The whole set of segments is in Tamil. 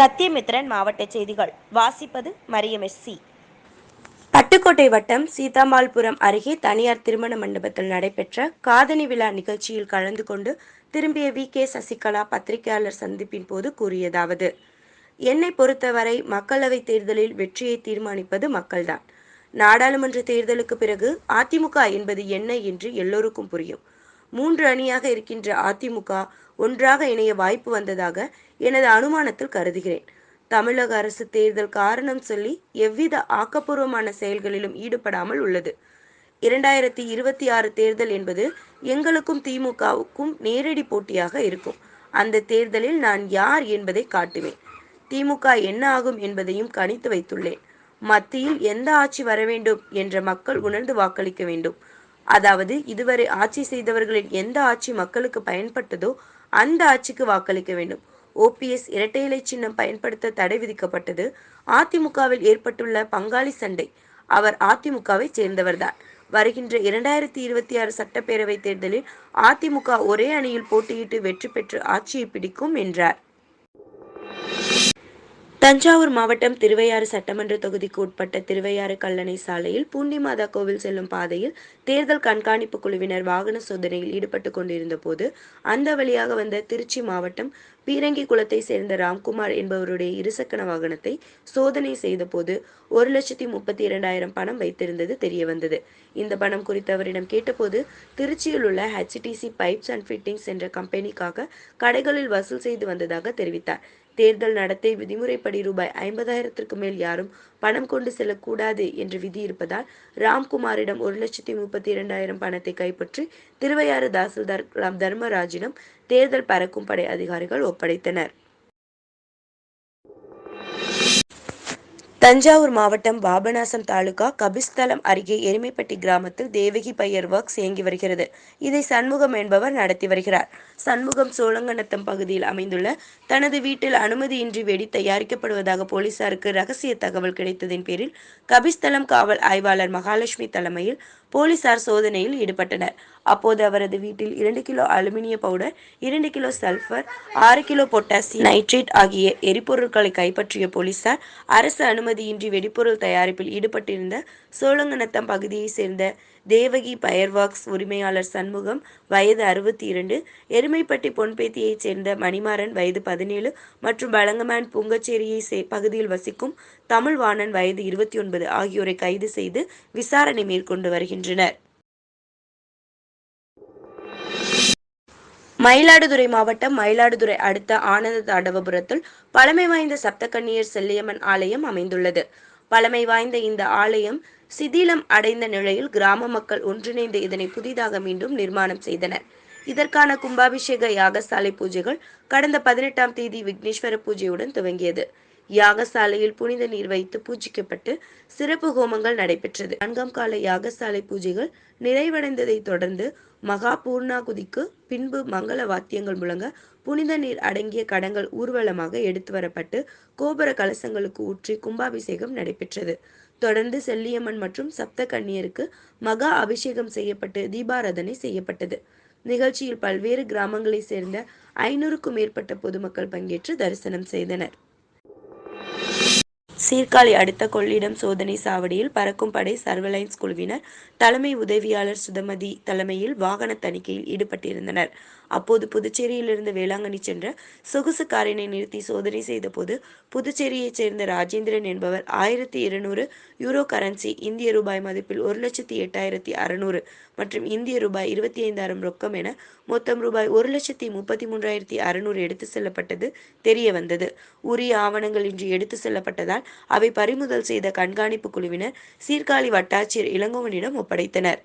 சத்தியமித்ரன் மாவட்ட செய்திகள். வாசிப்பது மரியம் எஸ் சி. பட்டுக்கோட்டை வட்டம் சீதாமால்புரம் அருகே தனியார் திருமண மண்டபத்தில் நடைபெற்ற காதணி விழா நிகழ்ச்சியில் கலந்து கொண்டு திரும்பிய வி. கே. சசிகலா பத்திரிகையாளர் சந்திப்பின் போது கூறியதாவது என்னை பொறுத்தவரை மக்களவைத் தேர்தலில் வெற்றியை தீர்மானிப்பது மக்கள்தான். நாடாளுமன்ற தேர்தலுக்கு பிறகு அதிமுக என்பது என்ன என்று எல்லோருக்கும் புரியும். மூன்று அணியாக இருக்கின்ற அதிமுக ஒன்றாக இணைய வாய்ப்பு வந்ததாக எனது அனுமானத்தில் கருதுகிறேன். தமிழக அரசு தேர்தல் காரணம் சொல்லி எவ்வித ஆக்கப்பூர்வமான செயல்களிலும் ஈடுபடாமல் உள்ளது. இரண்டாயிரத்தி இருபத்தி ஆறு தேர்தல் என்பது எங்களுக்கும் திமுகவுக்கும் நேரடி போட்டியாக இருக்கும். அந்த தேர்தலில் நான் யார் என்பதை காட்டுவேன். திமுக என்ன ஆகும் என்பதையும் கணித்து வைத்துள்ளேன். மத்தியில் எந்த ஆட்சி வர வேண்டும் என்ற மக்கள் உணர்ந்து வாக்களிக்க வேண்டும். அதாவது இதுவரை ஆட்சி செய்தவர்களின் எந்த ஆட்சி மக்களுக்கு பயன்பட்டதோ அந்த ஆட்சிக்கு வாக்களிக்க வேண்டும். ஓபிஎஸ் இரட்டை இலை சின்னம் பயன்படுத்த தடை விதிக்கப்பட்டது. அதிமுகவில் ஏற்பட்டுள்ள பங்காளி சண்டை. அவர் அதிமுகவை சேர்ந்தவர்தான். வருகின்ற இரண்டாயிரத்தி இருபத்தி ஆறு சட்டப்பேரவை தேர்தலில் அதிமுக ஒரே அணியில் போட்டியிட்டு வெற்றி பெற்று ஆட்சியை பிடிக்கும் என்றார். தஞ்சாவூர் மாவட்டம் திருவையாறு சட்டமன்ற தொகுதிக்கு உட்பட்ட திருவையாறு கல்லணை சாலையில் பூண்டி மாதா கோவில் செல்லும் பாதையில் தேர்தல் கண்காணிப்பு குழுவினர் வாகன சோதனையில் ஈடுபட்டு கொண்டிருந்த போது அந்த வழியாக வந்த திருச்சி மாவட்டம் பீரங்கி குளத்தை சேர்ந்த ராம்குமார் என்பவருடைய இருசக்கர வாகனத்தை சோதனை செய்த போது ஒரு லட்சத்தி முப்பத்தி இரண்டாயிரம் பணம் வைத்திருந்தது தெரிய வந்தது இந்த பணம் குறித்து அவரிடம் கேட்டபோது திருச்சியில் உள்ள ஹெச்டிசி பைப்ஸ் அண்ட் ஃபிட்டிங்ஸ் என்ற கம்பெனிக்காக கடைகளில் வசூல் செய்து வந்ததாக தெரிவித்தார். தேர்தல் நடத்தை விதிமுறைப்படி ரூபாய் ஐம்பதாயிரத்திற்கு மேல் யாரும் பணம் கொண்டு செல்லக்கூடாது என்று விதி இருப்பதால் ராம்குமாரிடம் ஒரு லட்சத்தி முப்பத்தி இரண்டாயிரம் பணத்தை கைப்பற்றி திருவையாறு தாசில்தார் ராம் தர்மராஜிடம் தேர்தல் பறக்கும் படை அதிகாரிகள் ஒப்படைத்தனர். தஞ்சாவூர் மாவட்டம் பாபநாசம் தாலுகா கபிஸ்தலம் அருகே எருமைப்பட்டி கிராமத்தில் தேவகி பையர் ஒர்க்ஸ் இயங்கி வருகிறது. இதை சண்முகம் என்பவர் நடத்தி வருகிறார். சண்முகம் சோழங்கநத்தம் பகுதியில் அமைந்துள்ள தனது வீட்டில் அனுமதியின்றி வெடி தயாரிக்கப்படுவதாக போலீசாருக்கு ரகசிய தகவல் கிடைத்ததின் பேரில் கபிஸ்தலம் காவல் ஆய்வாளர் மகாலட்சுமி தலைமையில் போலீசார் சோதனையில் ஈடுபட்டனர். அப்போது அவரது வீட்டில் இரண்டு கிலோ அலுமினிய பவுடர் இரண்டு கிலோ சல்ஃபர் ஆறு கிலோ பொட்டாசியம் நைட்ரேட் ஆகிய எரிபொருட்களை கைப்பற்றிய போலீசார் அரசு அனுமதியின்றி வெடிபொருள் தயாரிப்பில் ஈடுபட்டிருந்த சோழங்கநத்தம் பகுதியைச் சேர்ந்த தேவகி பயர்வாக்ஸ் உரிமையாளர் சண்முகம் வயது அறுபத்தி இரண்டு எருமைப்பட்டி பொன்பேத்தியைச் சேர்ந்த மணிமாறன் வயது பதினேழு மற்றும் பழங்கமேன் புங்கச்சேரியை பகுதியில் வசிக்கும் தமிழ்வாணன் வயது இருபத்தி ஒன்பது ஆகியோரை கைது செய்து விசாரணை மேற்கொண்டு வருகின்றனர். மயிலாடுதுறை மாவட்டம் மயிலாடுதுறை அடுத்த ஆனந்த தாண்டவபுரத்தில் பழமை வாய்ந்த சப்தகன்னியர் செல்லியம்மன் ஆலயம் அமைந்துள்ளது. பழமை வாய்ந்த இந்த ஆலயம் சிதிலம் அடைந்த நிலையில் கிராம மக்கள் ஒன்றிணைந்து இதனை புதிதாக மீண்டும் நிர்மாணம் செய்தனர். இதற்கான கும்பாபிஷேக யாகசாலை பூஜைகள் கடந்த பதினெட்டாம் தேதி விக்னேஸ்வர பூஜையுடன் துவங்கியது. யாகசாலையில் புனித நீர் வைத்து பூஜிக்கப்பட்டு சிறப்பு ஹோமங்கள் நடைபெற்றது. நான்காம் கால யாகசாலை பூஜைகள் நிறைவடைந்ததை தொடர்ந்து மகா பூர்ணாகுதிக்கு பின்பு மங்கள வாத்தியங்கள் முழங்க புனித நீர் அடங்கிய கடங்கள் ஊர்வலமாக எடுத்து வரப்பட்டு கோபுர கலசங்களுக்கு ஊற்றி கும்பாபிஷேகம் நடைபெற்றது. தொடர்ந்து செல்லியம்மன் மற்றும் சப்த கன்னியருக்கு மகா அபிஷேகம் செய்யப்பட்டு தீபாராதனை செய்யப்பட்டது. நிகழ்ச்சியில் பல்வேறு கிராமங்களைச் சேர்ந்த ஐநூறுக்கும் மேற்பட்ட பொதுமக்கள் பங்கேற்று தரிசனம் செய்தனர். சீர்காழி அடுத்த கொள்ளிடம் சோதனை சாவடியில் பறக்கும் படை சர்வலைன்ஸ் குழுவினர் தலைமை உதவியாளர் சுதமதி தலைமையில் வாகன தணிக்கையில் ஈடுபட்டிருந்தனர். அப்போது புதுச்சேரியிலிருந்து வேளாங்கண்ணி சென்ற சொகுசு காரினை நிறுத்தி சோதனை செய்தபோது புதுச்சேரியைச் சேர்ந்த ராஜேந்திரன் என்பவர் ஆயிரத்தி இருநூறு யூரோ கரன்சி இந்திய ரூபாய் மதிப்பில் ஒரு லட்சத்தி எட்டாயிரத்தி அறுநூறு மற்றும் இந்திய ரூபாய் இருபத்தி ஐந்தாயிரம் ரொக்கம் என மொத்தம் ரூபாய் ஒரு லட்சத்தி முப்பத்தி மூன்றாயிரத்தி அறுநூறு எடுத்து செல்லப்பட்டது தெரிய வந்தது உரிய ஆவணங்கள் இன்று எடுத்து செல்லப்பட்டதால் அவை பறிமுதல் செய்த கண்காணிப்பு குழுவினர் சீர்காழி வட்டாட்சியர் இளங்கோவனிடம் ஒப்படைத்தனர்.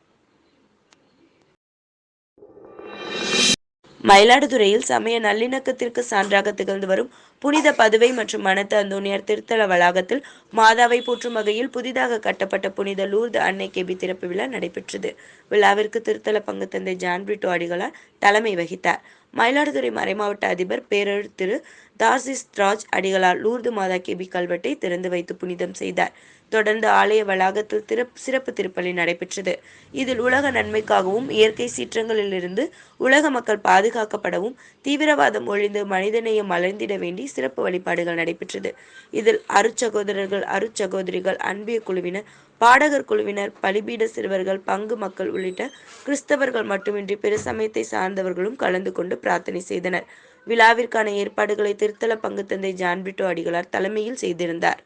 மயிலாடுதுறையில் சமய நல்லிணக்கத்திற்கு சான்றாக திகழ்ந்து வரும் புனித பதுவை மற்றும் மனத்த அந்தோனியார் திருத்தல வளாகத்தில் மாதாவை போற்றும் வகையில் புதிதாக கட்டப்பட்ட புனித லூர்து அன்னை கேபி திறப்பு விழா நடைபெற்றது. விழாவிற்கு திருத்தல பங்கு தந்தை ஜான்பிரிட்டோ அடிகளார் தலைமை வகித்தார். மயிலாடுதுறை மறைமாவட்ட அதிபர் பேரர் திரு தாசிஸ் ராஜ் அடிகளார் லூர்து மாதா கேபி கல்வெட்டை திறந்து வைத்து புனிதம் செய்தார். தொடர்ந்து ஆலய வளாகத்தில் திறப் சிறப்பு திருப்பலி நடைபெற்றது. இதில் உலக நன்மைக்காகவும் இயற்கை சீற்றங்களிலிருந்து உலக மக்கள் பாதுகாக்கப்படவும் தீவிரவாதம் ஒழிந்து மனிதநேயம் மலர்ந்திட வேண்டி சிறப்பு வழிபாடுகள் நடைபெற்றது. இதில் அருட்சகோதரர்கள் அருட்சகோதரிகள் அன்பிய குழுவினர் பாடகர் குழுவினர் பலிபீட சிறுவர்கள் பங்கு மக்கள் உள்ளிட்ட கிறிஸ்தவர்கள் மட்டுமின்றி பிற சமயத்தை சார்ந்தவர்களும் கலந்து கொண்டு பிரார்த்தனை செய்தனர். விழாவிற்கான ஏற்பாடுகளை திருத்தல பங்கு தந்தை ஜான்பிட்டோ அடிகளார் தலைமையில் செய்திருந்தார்.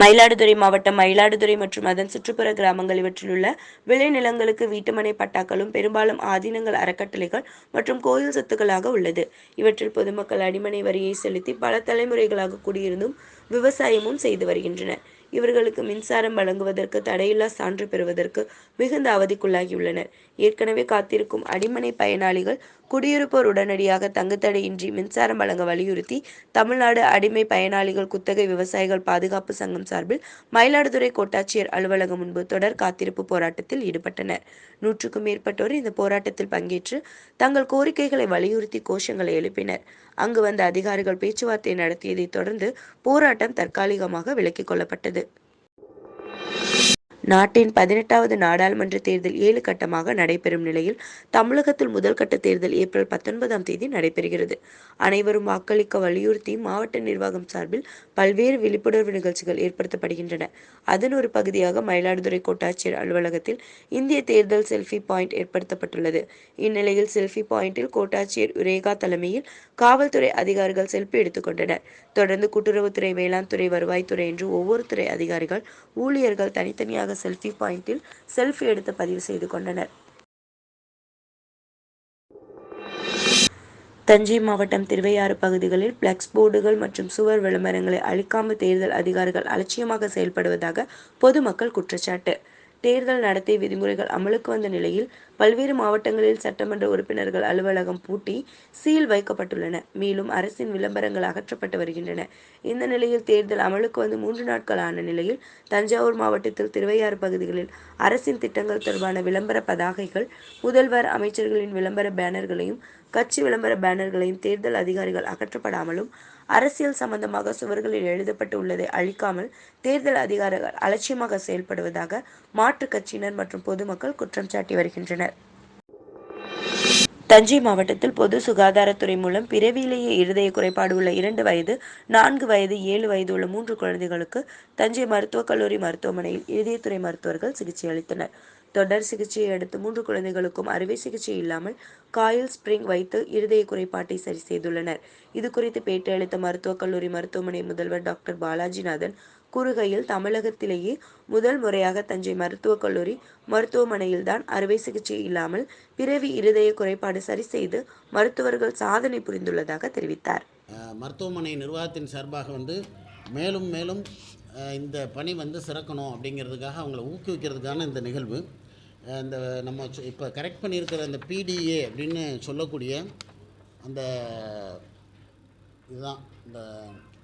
மயிலாடுதுறை மாவட்டம் மயிலாடுதுறை மற்றும் அதன் சுற்றுப்புற கிராமங்கள் இவற்றிலுள்ள விளைநிலங்களுக்கு வீட்டுமனை பட்டாக்களும் பெரும்பாலும் ஆதீனங்கள் அறக்கட்டளைகள் மற்றும் கோயில் சொத்துக்களாக உள்ளது. இவற்றில் பொதுமக்கள் அடிமனை வரியை செலுத்தி பல தலைமுறைகளாக குடியிருந்தும் விவசாயமும் செய்து வருகின்றனர். இவர்களுக்கு மின்சாரம் வழங்குவதற்கு தடையில்லா சான்று பெறுவதற்கு மிகுந்த அவதிக்குள்ளாகியுள்ளனர். ஏற்கனவே காத்திருக்கும் அடிமனை பயனாளிகள் குடியிருப்போர் உடனடியாக தங்குத்தடையின்றி மின்சாரம் வழங்க வலியுறுத்தி தமிழ்நாடு அடிமை பயனாளிகள் குத்தகை விவசாயிகள் பாதுகாப்பு சங்கம் சார்பில் மயிலாடுதுறை கோட்டாட்சியர் அலுவலகம் முன்பு தொடர் காத்திருப்பு போராட்டத்தில் ஈடுபட்டனர். நூற்றுக்கும் மேற்பட்டோர் இந்த போராட்டத்தில் பங்கேற்று தங்கள் கோரிக்கைகளை வலியுறுத்தி கோஷங்களை எழுப்பினர். அங்கு வந்த அதிகாரிகள் பேச்சுவார்த்தை நடத்தியதைத் தொடர்ந்து போராட்டம் தற்காலிகமாக விலக்கிக் கொள்ளப்பட்டது. நாட்டின் பதினெட்டாவது நாடாளுமன்ற தேர்தல் ஏழு கட்டமாக நடைபெறும் நிலையில் தமிழகத்தில் முதல் கட்ட தேர்தல் ஏப்ரல் பத்தொன்பதாம் தேதி நடைபெறுகிறது. அனைவரும் வாக்களிக்க வலியுறுத்தி மாவட்ட நிர்வாகம் சார்பில் பல்வேறு விழிப்புணர்வு நிகழ்ச்சிகள் ஏற்படுத்தப்படுகின்றன. அதன் ஒரு பகுதியாக மயிலாடுதுறை கோட்டாட்சியர் அலுவலகத்தில் இந்திய தேர்தல் செல்ஃபி பாயிண்ட் ஏற்படுத்தப்பட்டுள்ளது. இந்நிலையில் செல்ஃபி பாயிண்டில் கோட்டாட்சியர் ரேகா தலைமையில் காவல்துறை அதிகாரிகள் செல்ஃபி எடுத்துக்கொண்டனர் தொடர்ந்து கூட்டுறவுத்துறை வேளாண் துறை வருவாய்த்துறை என்று ஒவ்வொரு துறை அதிகாரிகள் ஊழியர்கள் தனித்தனியாக செல்ஃபி பாயிண்டில் செல்ஃபி எடுத்து பதிவு செய்து கொண்டனர். தஞ்சை மாவட்டம் திருவையாறு பகுதிகளில் பிளக்ஸ் போர்டுகள் மற்றும் சுவர் விளம்பரங்களை அளிக்காமல் தேர்தல் அதிகாரிகள் அலட்சியமாக செயல்படுவதாக பொதுமக்கள் குற்றச்சாட்டு. தேர்தல் நடத்தை விதிமுறைகள் அமலுக்கு வந்த நிலையில் பல்வேறு மாவட்டங்களில் சட்டமன்ற உறுப்பினர்கள் அலுவலகம் பூட்டி சீல் வைக்கப்பட்டுள்ளன. மேலும் அரசின் விளம்பரங்கள் அகற்றப்பட்டு வருகின்றன. இந்த நிலையில் தேர்தல் அமலுக்கு வந்து மூன்று நாட்கள் ஆன நிலையில் தஞ்சாவூர் மாவட்டத்தில் திருவையாறு பகுதிகளில் அரசின் திட்டங்கள் தொடர்பான விளம்பர பதாகைகள் முதல்வர் அமைச்சர்களின் விளம்பர பேனர்களையும் கட்சி விளம்பர பேனர்களையும் தேர்தல் அதிகாரிகள் அகற்றப்படாமலும் அரசியல் சம்பந்தமாக சுவர்களில் எழுதப்பட்டு உள்ளதை அழிக்காமல் தேர்தல் அதிகாரிகள் அலட்சியமாக செயல்படுவதாக மாற்றுக் கட்சியினர் மற்றும் பொதுமக்கள் குற்றம் சாட்டி வருகின்றனர். தஞ்சை மாவட்டத்தில் பொது சுகாதாரத்துறை மூலம் பிறவியிலேயே இருதய குறைபாடு உள்ள இரண்டு வயது நான்கு வயது ஏழு வயது உள்ள மூன்று குழந்தைகளுக்கு தஞ்சை மருத்துவக் கல்லூரி மருத்துவமனையில் இருதயத்துறை மருத்துவர்கள் சிகிச்சை அளித்தனர். தொடர் சிகிச்சையை அடுத்து மூன்று குழந்தைகளுக்கும் அறுவை சிகிச்சை இல்லாமல் காயில் ஸ்பிரிங் வைத்து இருதய குறைபாட்டை சரி செய்துள்ளனர். இது குறித்து பேட்டி அளித்த மருத்துவக் கல்லூரி மருத்துவமனை முதல்வர் டாக்டர் பாலாஜிநாதன் கூறுகையில் தமிழகத்திலேயே முதல் முறையாக தஞ்சை மருத்துவக் கல்லூரி மருத்துவமனையில்தான் அறுவை சிகிச்சை இல்லாமல் பிறவி இருதய குறைபாடு சரி செய்து மருத்துவர்கள் சாதனை புரிந்துள்ளதாக தெரிவித்தார். மருத்துவமனை நிர்வாகத்தின் சார்பாக வந்து மேலும் மேலும் இந்த பணி வந்து சிறக்கணும் அப்படிங்கிறதுக்காக அவங்களை ஊக்குவிக்கிறதுக்கான இந்த நிகழ்வு. இந்த நம்ம இப்போ கரெக்ட் பண்ணியிருக்கிற அந்த பிடிஏ அப்படின்னு சொல்லக்கூடிய அந்த இதுதான் இந்த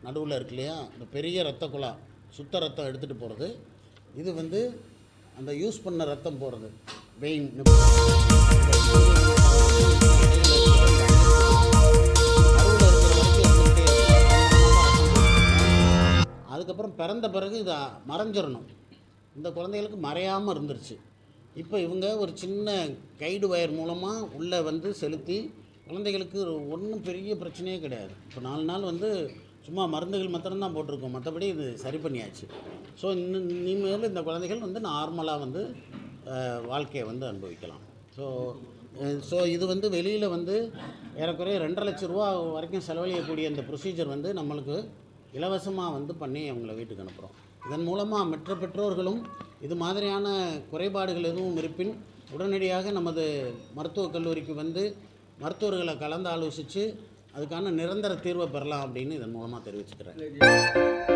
நடுவில் இருக்கு இல்லையா? இந்த பெரிய ரத்த குழா சுத்த ரத்தம் எடுத்துகிட்டு போகிறது இது வந்து அந்த யூஸ் பண்ண ரத்தம் போகிறது வெயின் அதுக்கப்புறம் பிறந்த பிறகு இதை மறைஞ்சிடணும். இந்த குழந்தைகளுக்கு மறையாமல் இருந்துருச்சு. இப்போ இவங்க ஒரு சின்ன கைடு வயர் மூலமாக உள்ளே வந்து செலுத்தி குழந்தைகளுக்கு ஒன்றும் பெரிய பிரச்சனையே கிடையாது. இப்போ நாலு நாள் வந்து சும்மா மருந்துகள் மாத்திரம்தான் போட்டிருக்கோம். மற்றபடி இது சரி பண்ணியாச்சு. ஸோ இன்னும் இனிமேல் இந்த குழந்தைகள் வந்து நார்மலாக வந்து வாழ்க்கையை வந்து அனுபவிக்கலாம். ஸோ ஸோ இது வந்து வெளியில் வந்து ஏறக்குறைய ரெண்டரை லட்ச ரூபா வரைக்கும் செலவழியக்கூடிய இந்த ப்ரொசீஜர் வந்து நம்மளுக்கு இலவசமாக வந்து பண்ணி அவங்கள வீட்டுக்கு அனுப்புகிறோம் இதன் மூலமாக மற்ற பெற்றோர்களும் இது மாதிரியான குறைபாடுகள் எதுவும் இருப்பின் உடனடியாக நமது மருத்துவக் கல்லூரிக்கு வந்து மருத்துவர்களை கலந்து ஆலோசித்து அதுக்கான நிரந்தர தீர்வை பெறலாம் அப்படின்னு இதன் மூலமாக தெரிவிச்சுக்கிறேன்.